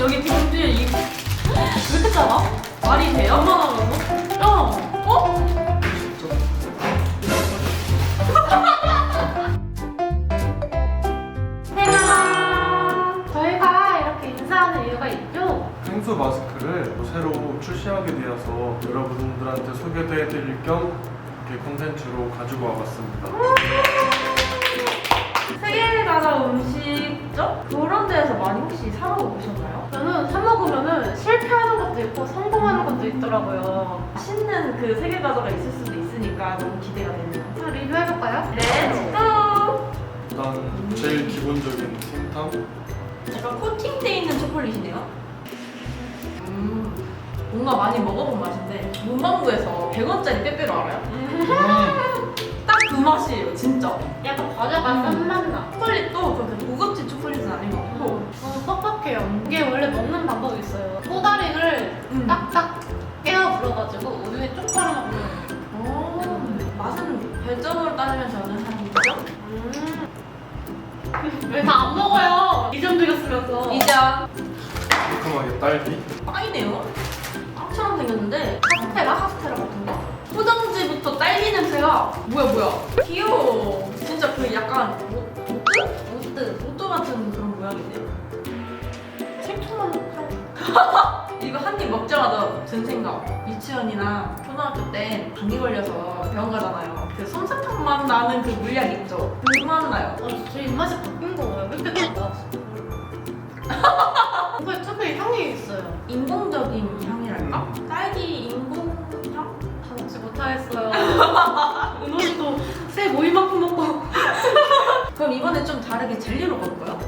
여기 봉지에 이... 왜 이렇게 작아? 말이 돼요? 얼마나 먹어? 어? 어? 안녕. 저희가 이렇게 인사하는 이유가 있죠? 생수 마스크를 뭐 새로 출시하게 되어서 여러분들한테 소개해드릴 겸 이렇게 콘텐츠로 가지고 와봤습니다. 세계 나라 음식점? 그런 데에서 많이 혹시 사 먹어보셨나요? 저는 사 먹으면은 실패하는 것도 있고 성공하는 것도 있더라고요. 맛있는 그 세계 과자가 있을 수도 있으니까 너무 기대가 되네요. 자, 리뷰해볼까요? 렛츠 고! 일단 제일 기본적인 틴탐 약간 코팅돼 있는 초콜릿이네요. 음, 뭔가 많이 먹어본 맛인데 문방구에서 100원짜리 빼빼로 알아요? 딱 그 맛이에요, 진짜. 약간 과자가 음. 싼맛 나. 초콜릿도 그렇게 고급진 초콜릿은 아닌 것 같고 너무 뻑뻑해요. 이게 원래 먹는 방법이 있어요. 꼬다리를 음. 딱딱 깨어 불어가지고 우유에 쪽 빨아 먹는. 오, 맛은 별점으로 따지면 저는 한 2점? 음. 왜다 안 먹어요? 2점 드렸으면서. 2점. 매콤하게 딸기 빵이네요. 생겼는데 카스테라? 카스테라 같은 거. 포장지부터 딸기 냄새가 뭐야 뭐야 귀여워. 진짜 그 약간 오- 오뚜? 오뚜? 오뚜 같은 그런 모양인데요. 색초만 팔. 이거 한 입 먹자마자 든 생각. 유치원이나 초등학교 때 감기 걸려서 병원 가잖아요. 그 솜사탕 맛 나는 그 물약 있죠? 그맛 나요. 아, 제 입맛이 바뀐 거예요. 왜 이렇게 달라? 뭔가 특별히 향이 있어요. 인공적인 향이랄까? 딸기 인공향? 다 먹지 못하겠어요. 은호 씨도 새 모이만큼 먹고. 그럼 이번에 좀 다르게 젤리로 가볼까요?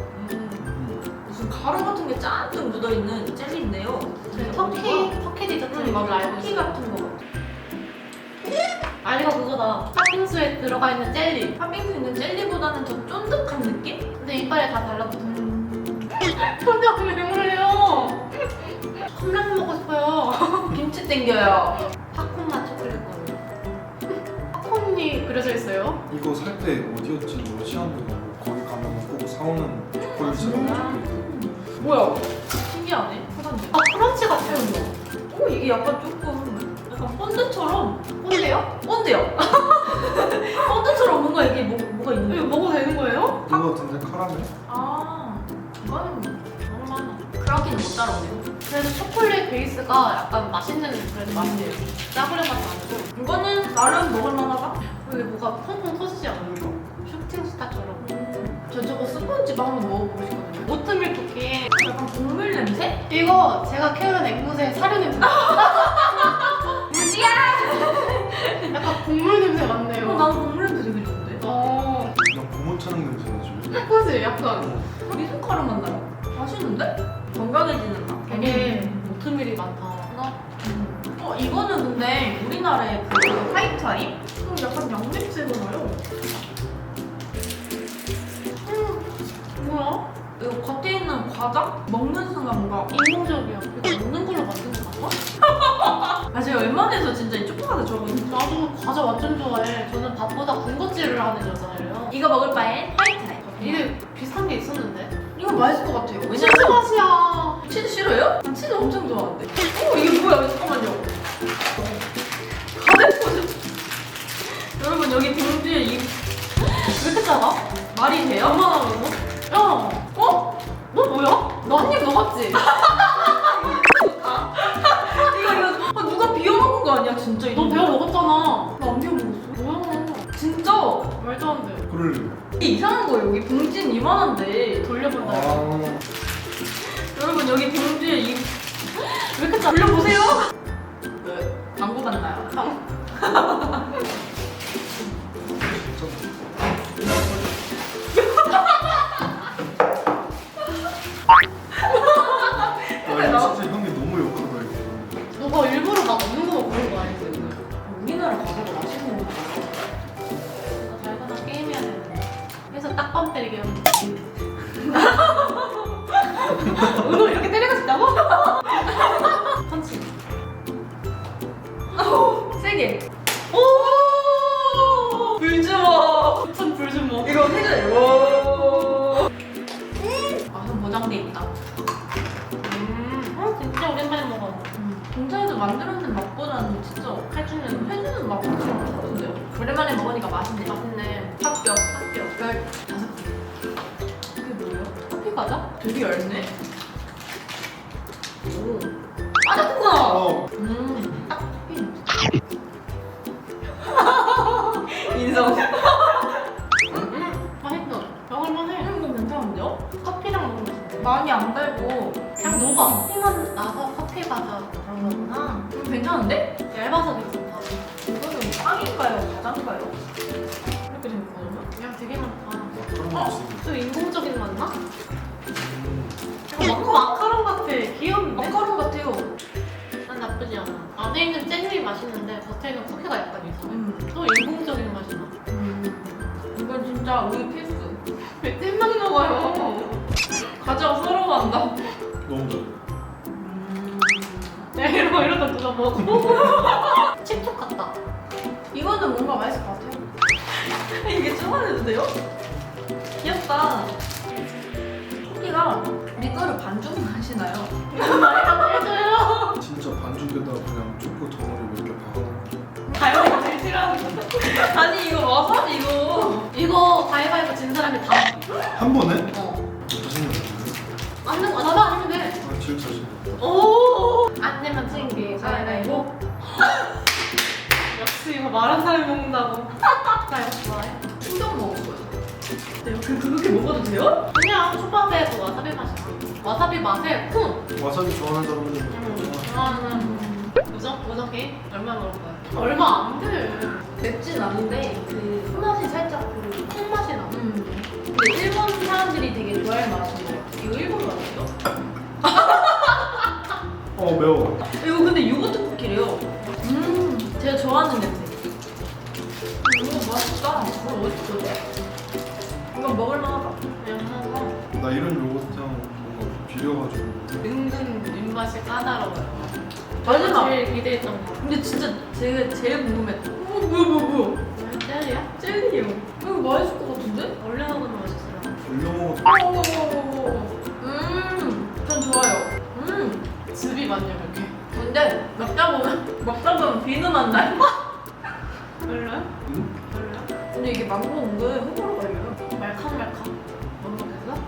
무슨 가루 같은 게 짠뜩 묻어있는 젤리인데요. 저희 터키, 터키 디저트인 걸로 알고 쿠키 있어요. 같은 거. 아, 이거 그거다. 팥빙수에 들어가 있는 젤리. 팥빙수 있는 젤리보다는 더 쫀득한 느낌? 근데 이빨에 다 달라붙어 요. 혼자 왜 그래요? 컵라면 먹고 싶어요. 김치 땡겨요. 팝콘 맛 초콜릿 거든요 팝콘이 그려져 있어요. 이거 살 때 어디였지? 뭐 시안드가 뭐 거기 가면 꼭 사오는 초콜릿이라고 적혀있고 뭐야? 신기하네. 포장지. 아, 크런치 같아요. 오 이게 약간 조금 약간 본드처럼 뭔데요? 본드요. 본드처럼 뭔가 이게 뭐, 뭐가 있는 이거 거 먹어도 되는 거예요? 그거 같은데 카라멜? 아 그렇게는 못 따라오네요. 그래도 초콜릿 베이스가 약간 맛있는 그래도 맛이에요. 짜구려 맛이 아니고. 이거는 나름 먹을만하다. 여기 뭐가 펑펑 터지지 않아요? 슈팅 스타처럼. 저 저거 스펀지 밥 한번 먹어보고 싶거든요. 오트밀 쿠키. 약간 국물 냄새? 이거 제가 키우는 앵무새 사료 냄새. 무지야! 약간 국물 냄새 맞네요. 어, 나는 국물 냄새 되게 좋은데. 어, 그냥 고무처럼 냄새 나죠? 그지? 약간 미숫가루 맛 나요. 맛있는데? 건강해지는 맛. 되게 오트밀이 많다. 어, 이거는 근데 우리나라의 그 화이트 와인? 음, 약간 양냄새가 나요. 음, 뭐야? 이거 겉에 있는 과자? 먹는 순간 뭔가 인공적이야. 이거 먹는 걸로 만든 거 같아? 아 제가 웬만해서 진짜 이 초코과자 좋아하거든요. 나도 과자 완전 좋아해. 저는 밥보다 군것질을 하는 여자예요. 이거 먹을 바엔 화이트 와인. 이게 비슷한 게 있었는데? 이거 맛있을 것 같아요. 치즈 왜냐면 맛이야. 치즈 싫어요? 난 치즈 엄청 좋아하는데. 어 이게 뭐야? 잠깐만요. 가득 여러분 여기 봉지에 이... 왜 이렇게 작아? 말이 돼요? 얼마나 먹어? 야, 어? 너 뭐야? 너 한 입 먹었지? 이거 이거 아, 누가 비워 먹은 거 아니야 진짜 이거? 너 배워 먹었잖아. 나 안 비워 먹었어. 뭐야? 진짜 말도 안 돼. 그럴 이게 이상한 거예요. 여기 봉지는 이만한데 돌려본다. 아 여러분 여기 봉지에 이... 왜 이렇게 작 돌려보세요. 네. 광고 받나요? 아 한 때리게 하면 은호 이렇게 때리고 싶다고? 펀치. 세게. 오! 불주먹. 부천 불주먹. 이거 해줘요. 와. 아, 좀 모장돼 있다. 음. 아, 동창에서 음. 만들었는 맛보다는 진짜 칼춤은 해주는 맛보다 좋은 것 같은데요. 오랜만에 먹으니까 맛있네 맛있네. 합격 합격. 별 다섯 과자? 되게 얇네. 오. 빠졌구나. 어. 음, 딱. 인성. 음, 맛있어. 먹을만해. 이거 괜찮은데요? 커피랑 먹으면 맛있네. 많이 안 달고 그냥 녹아. 커피만 나서 커피 과자 그런 거구나. 음, 괜찮은데? 얇아서 괜찮다. 이거는 빵인가요? 과자인가요? 이렇게 생겼거든요. 그냥 되게 많다. 어? 거 있으면. 좀 인공적인 맛나? 진짜 우유 필수. 왜 잼만 먹어요? 과자가 서러워한다. 너무 좋아. 음. 야 이러고 이러다 누가 먹어? 칩촉 같다. 이거는 뭔가 맛있을 것 같아요. 이게 쪼만해도 돼요? 귀엽다. 커피가 밀가루 반죽 맛이 나요. 한 번에? 어. 맞는 거 나도 아니면 돼. 아 자신 없다. 오. 안 내면 찐게 가위바위보. 역시 이거 말한 사람이 먹는다고. 나 이거 좋아해. 충격 먹었어요. 네, 그 그렇게 먹어도 돼요? 그냥 초밥에 그 와사비 맛이 나. 와사비 맛에 쿵. 와사비 좋아하는 사람들은 음, 음. 좋아하는 우정 우정이 얼마 먹을 거야? 얼마 안 돼. 맵진 않은데 그 손맛이 살짝 그. 되게 좋아할 맛인 것 같아. 이거 일본 맛이죠? 어 매워. 이거 근데 요거트 쿠키래요. 음, 제가 좋아하는 냄새. 음, 맛있다. 이거 어딨어? 이건 먹을만하다. 그냥 먹어. 나 이런 요거트 향 뭔가 비려가지고. 은근 입맛이 까다로워요. 마지막. 제일 기대했던 거. 근데 진짜 제가 제일 궁금했다. 어, 뭐야, 뭐야, 뭐야. 젤리야? 망고 은근 호불호 갈려요. 말캉말캉. 못 먹겠어?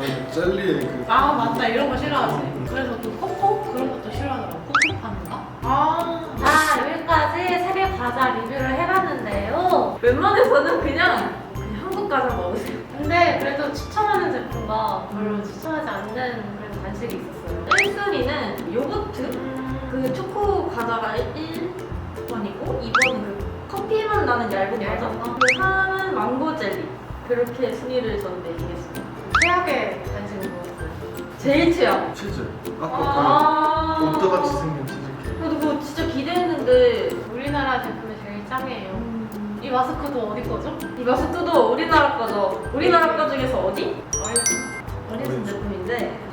아니 젤리에 그. 아 맞다 이런 거 싫어하지. 그래서 또 코코 그런 것도 싫어하더라고. 코코 파는가? 아, 자 여기까지 세계 과자 리뷰를 해봤는데요. 웬만해서는 그냥, 그냥 한국 과자 먹으세요. 근데 그래도 추천하는 제품과 별로 추천하지 않는 그래도 간식이 있었어요. 1순위는 요거트. 음, 그 초코 과자가 1번이고 2번은 그 커피만 나는 얇은 과자. 얇은 거? 그 3은 망고 젤리. 그렇게 순위를 저는 매기겠습니다. 최악의 간식을 먹었어요. 제일 최악. 치즈. 아까 아. 그 롯데같이 생긴 치즈케이크. 그래도 그거 진짜 기대했는데 우리나라 제품이 제일 짱이에요. 이 마스크도 어디 거죠? 이 마스크도 우리나라 거죠. 우리나라 거 중에서 어디? 어리지. 어리진 제품인데